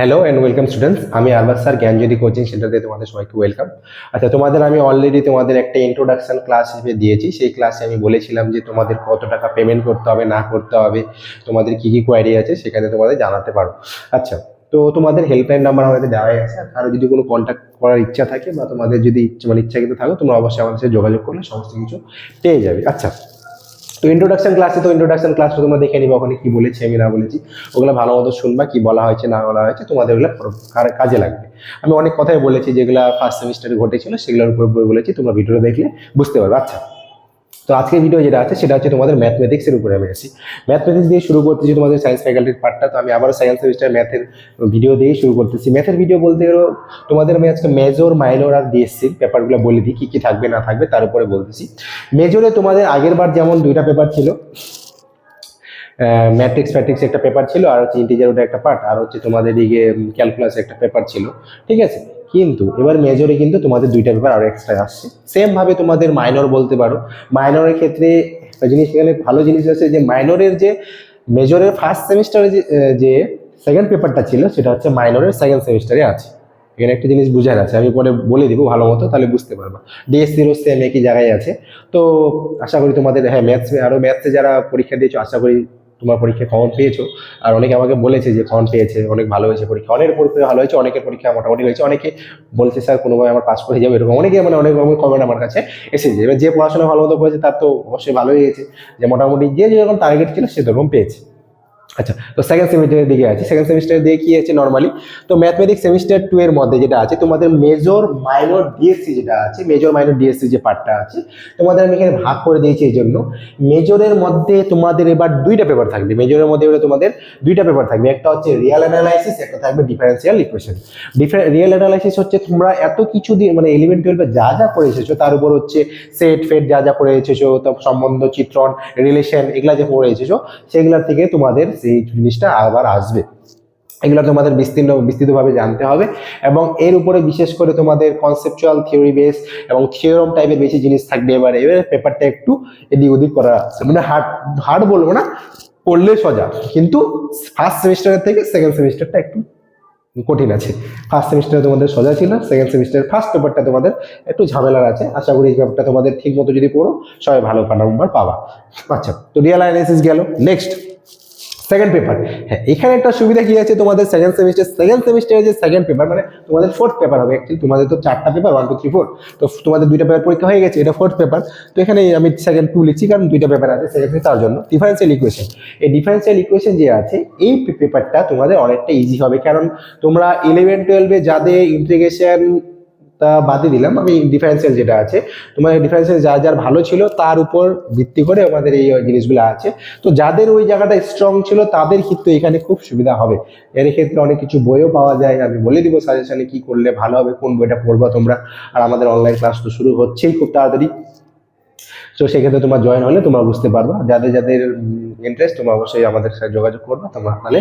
Hello and welcome students আমি Arbaaz sir, জ্ঞানজ্যোতি coaching সেন্টারে তোমাদের সবাইকে ওয়েলকাম আচ্ছা তোমাদের আমি অলরেডি তোমাদের একটা ইন্ট্রোডাকশন ক্লাস হিসেবে দিয়েছি। সেই ক্লাসে আমি বলেছিলাম যে তোমাদের কত টাকা পেমেন্ট করতে হবে, না করতে হবে, তোমাদের কি কি কোয়ারি আছে সেখানে তোমাদের জানাতে পারো। আচ্ছা তো তোমাদের হেল্পলাইন নাম্বার আমাদের দেওয়াই আছে। আর যদি কোনো কন্ট্যাক্ট করার ইচ্ছা থাকে বা তোমাদের যদি ইচ্ছে মানে ইচ্ছাকৃত থাকো, তোমরা অবশ্যই আমাদের সাথে যোগাযোগ করলে সমস্ত কিছু পেয়ে যাবে। আচ্ছা তো ইন্ট্রোডাকশন ক্লাসে তো ইন্ট্রোডাকশন ক্লাসটা তোমরা দেখে নিবে, ওখানে কি বলেছি, আমি না বলেছি। ওগুলো ভালো মতো শুনবা, কি বলা হয়েছে, না বলা হয়েছে, তোমাদের ওগুলো কাজে লাগবে। আমি অনেক কথাই বলেছি যেগুলো ফার্স্ট সেমিস্টারে ঘটেছিল, সেগুলোর উপর উপর বলেছি, তোমরা ভিডিওটা দেখলে বুঝতে পারবে। আচ্ছা তো আজকের ভিডিও যেটা আছে, সেটা হচ্ছে তোমাদের ম্যাথমেটিক্সের উপরে আমি আসি ম্যাথমেটিক্স দিয়ে শুরু করতেছি তোমাদের সায়েন্স ফ্যাকাল্টির পার্টটা তো আমি আবারও সায়েন্স সেমিস্টার ম্যাথের ভিডিও দিয়েই শুরু করতেছি। ম্যাথের ভিডিও বলতে গেলেও তোমাদের আমি আজকে মেজর মাইনর আর ডিএসসির পেপারগুলো বলে দিই, কী কী থাকবে, না থাকবে, তার উপরে বলতেছি। মেজরে তোমাদের আগের বার যেমন দুইটা পেপার ছিল ম্যাট্রিক্স ফ্যাট্রিক্স একটা পেপার ছিল, আর হচ্ছে ইন্টিজার ওটা একটা পার্ট আর হচ্ছে তোমাদের দিকে ক্যালকুলাস একটা পেপার ছিল, ঠিক আছে? কিন্তু এবার মেজরে কিন্তু তোমাদের দুইটা পেপার আরও এক্সট্রা আসছে। সেম ভাবে তোমাদের মাইনর বলতে পারো। মাইনরের ক্ষেত্রে একটা জিনিস এখানে ভালো জিনিস আছে যে মাইনরের যে মেজরের ফার্স্ট সেমিস্টারে যে যে সেকেন্ড পেপারটা ছিল, সেটা হচ্ছে মাইনরের সেকেন্ড সেমিস্টারে আছে। এখানে একটা জিনিস বুঝার আছে আমি পরে বলে দিব, ভালো মতো, তাহলে বুঝতে পারবা। ডিএসসিরও সেম একই জায়গায় আছে। তো আশা করি তোমাদের হ্যাঁ ম্যাথস আরও ম্যাথসে যারা পরীক্ষা দিয়েছ, আশা করি তোমার পরীক্ষায় কমন পেয়েছ। আর অনেকে আমাকে বলেছে যে কমন পেয়েছে, অনেক ভালো হয়েছে পরীক্ষা। অনেকের পরীক্ষা ভালো হয়েছে, অনেকের পরীক্ষা মোটামুটি হয়েছে। অনেকে বলছে, স্যার কোনোভাবে আমার পাস করে যাবে এরকম। অনেকে মানে অনেক রকম কমেন্ট আমার কাছে এসেছে। এবার যে পড়াশোনা ভালো মতো করেছে, তার তো অবশ্যই ভালোই হয়েছে। যে মোটামুটি যে যেরকম টার্গেট ছিল সেরকম পেয়েছে। আচ্ছা তো সেকেন্ড সেমিস্টারের দিকে আছে। সেকেন্ড সেমিস্টারের দিকে কি আছে নর্মালি তো ম্যাথমেটিক্স সেমিস্টার টু এর মধ্যে যেটা আছে, তোমাদের মেজর মাইনর ডিএসসি যেটা আছে মেজর মাইনর ডিএসসি যে পার্টটা আছে, তোমাদের আমি এখানে ভাগ করে দিয়েছি এই জন্য মেজরের মধ্যে তোমাদের এবার দুইটা পেপার থাকবে। মেজরের মধ্যে এবার তোমাদের দুইটা পেপার থাকবে। একটা হচ্ছে রিয়েল অ্যানালাইসিস একটা থাকবে ডিফারেন্সিয়াল ইকুয়েশন রিয়েল অ্যানালাইসিস হচ্ছে তোমরা এত কিছু দিয়ে মানে ইলেভেন টুয়েলভে যা যা পড়ে এসেছ, তার উপর হচ্ছে সেট ফেট যা যা পড়ে এসেছ সম্বন্ধ, চিত্রণ রিলেশন এগুলা যে পড়ে এসেছ, সেগুলোর থেকে তোমাদের সেই জিনিসটা আবার আসবে। এগুলো তোমাদের বিস্তীর্ণ, বিস্তৃতভাবে জানতে হবে এবং এর উপরে বিশেষ করে তোমাদের কনসেপচুয়াল থিওরি বেস এবং থিওরম টাইপের বেশি জিনিস থাকবে এবার। এবার পেপারটা একটু এদিক ওদিক করা আছে। মানে হার্ড হার্ড বলব না পড়লে সোজা কিন্তু ফার্স্ট সেমিস্টারের থেকে সেকেন্ড সেমিস্টারটা একটু কঠিন আছে। ফার্স্ট সেমিস্টারে তোমাদের সোজা ছিল সেকেন্ড সেমিস্টারের ফার্স্ট পেপারটা তোমাদের একটু ঝামেলার আছে। আশা করি এই পেপারটা তোমাদের ঠিক মতো যদি পড়ো, সবাই ভালো নাম্বার পাবা। আচ্ছা তো রিয়েল অ্যানালিসিস গেল। নেক্সট সেকেন্ড পেপার হ্যাঁ এখানে একটা সুবিধা কি আছে তোমাদের সেকেন্ড সেমিস্টার সেকেন্ড সেমিস্টারে যে সেকেন্ড পেপার মানে তোমাদের ফোর্থ পেপার হবে। অ্যাকচুয়ালি তোমাদের তো চারটা paper one two three four তো তোমাদের দুইটা পেপার পরীক্ষা হয়ে গেছে, এটা ফোর্থ পেপার তো এখানে আমি সেকেন্ড টু লিখছি, কারণ দুইটা পেপার আছে সেক্ষেত্রে তার জন্য। ডিফারেন্সিয়াল ইকুয়েশন এই ডিফারেন্সিয়াল ইকুয়েশন যে আছে, এই পেপারটা তোমাদের অনেকটা ইজি হবে। কারণ তোমরা ইলেভেন টুয়েলভে যাদের ইন্টিগ্রেশন তা বাদে দিলাম। আমি ডিফারেন্সিয়াল যেটা আছে, তোমার ডিফারেন্সিয়াল যা যার ভালো ছিল তার উপর ভিত্তি করে আমাদের এই জিনিসগুলো আছে। তো যাদের ওই জায়গাটা স্ট্রং ছিল, তাদের ক্ষেত্রে এখানে খুব সুবিধা হবে। এর ক্ষেত্রে অনেক কিছু বইও পাওয়া যায়। আমি বলে দিব সাজেশনে কি করলে ভালো হবে, কোন বইটা পড়বা তোমরা। আর আমাদের অনলাইন ক্লাস তো শুরু হচ্ছেই খুব তাড়াতাড়ি। তো সেক্ষেত্রে তোমার জয়েন হলে তোমরা বুঝতে পারবা। যাদের যাদের ইন্টারেস্ট তোমরা অবশ্যই আমাদের সাথে যোগাযোগ করবা, তোমরা তাহলে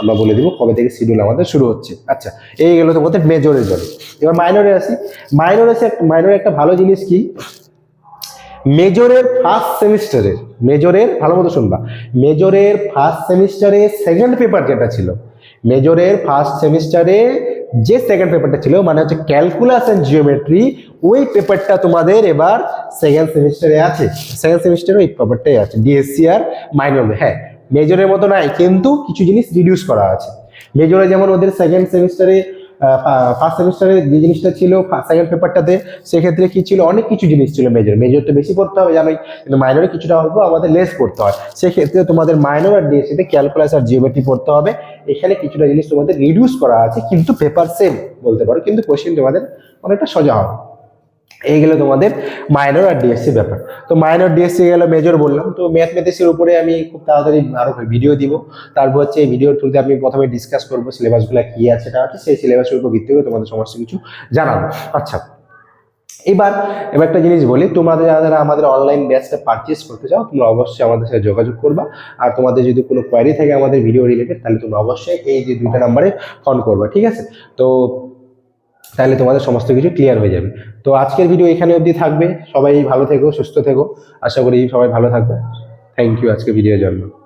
আমরা বলে দিব কবে থেকে শিডিউল আমাদের শুরু হচ্ছে। আচ্ছা এই গেলো তোমাদের মেজরের জন্য এবার মাইনরে আসি। মাইনরে মাইনরে একটা ভালো জিনিস কি? মেজরের ফার্স্ট সেমিস্টারের মেজরের ভালো মতো শুনবা। মেজরের ফার্স্ট সেমিস্টারে সেকেন্ড পেপার যেটা ছিল মেজরের ফার্স্ট সেমিস্টারে যে সেকেন্ড পেপারটা ছিল মানে হচ্ছে ক্যালকুলাস অ্যান্ড জিওমেট্রি ওই পেপারটা তোমাদের এবার সেকেন্ড সেমিস্টারে আছে। সেকেন্ড সেমিস্টারে ওই পেপারটাই আছে ডিএসসি আর মাইনর হ্যাঁ মেজরের মতো নাই কিন্তু কিছু জিনিস রিডিউস করা আছে। মেজরে যেমন ওদের সেকেন্ড সেমিস্টারে ফার্স্ট সেমিস্টারে যে জিনিসটা ছিল সেকেন্ড পেপারটাতে সেক্ষেত্রে কি ছিল? অনেক কিছু জিনিস ছিল মেজর মেজর তো বেশি পড়তে হবে, জানোই, কিন্তু মাইনরে কিছুটা অল্প আমাদের লেস পড়তে হয়। সেক্ষেত্রে তোমাদের মাইনর আর ডিএসসিতে ক্যালকুলাস আর জিওমেট্রি পড়তে হবে। এখানে কিছুটা জিনিস তোমাদের রিডিউস করা আছে, কিন্তু পেপার সেম বলতে পারো, কিন্তু কোশ্চেন তোমাদের অনেকটা সোজা হবে। এই গেলো তোমাদের মাইনর আর ডিএসসি ব্যাপার। তো মাইনর ডিএসসি গেল মেজর বললাম। তো ম্যাথমেটিক্সের উপরে আমি খুব তাড়াতাড়ি আরও ভিডিও দিব। তারপর হচ্ছে এই ভিডিওর থ্রুতে আমি প্রথমে ডিসকাস করব সিলেবাসগুলো কি আছে, না আছে। সেই সিলেবাসের উপর ভিত্তি করে তোমাদের সমস্ত কিছু জানাব। আচ্ছা এবার এবার একটা জিনিস বলি। তোমাদের যারা যারা আমাদের অনলাইন ব্যাচটা পারচেস করতে চাও, তোমরা অবশ্যই আমাদের সাথে যোগাযোগ করবা। আর তোমাদের যদি কোনো কোয়ারি থাকে আমাদের ভিডিও রিলেটেড তাহলে তোমরা অবশ্যই এই যে দুইটা নাম্বারে ফোন করবা, ঠিক আছে? তো তাহলে তোমাদের সমস্ত কিছু ক্লিয়ার হয়ে যাবে। তো আজকের ভিডিও এখানে অবধি থাকবে। সবাই ভালো থেকো, সুস্থ থেকো। আশা করি সবাই ভালো থাকবে। থ্যাংক ইউ আজকে ভিডিওর জন্য।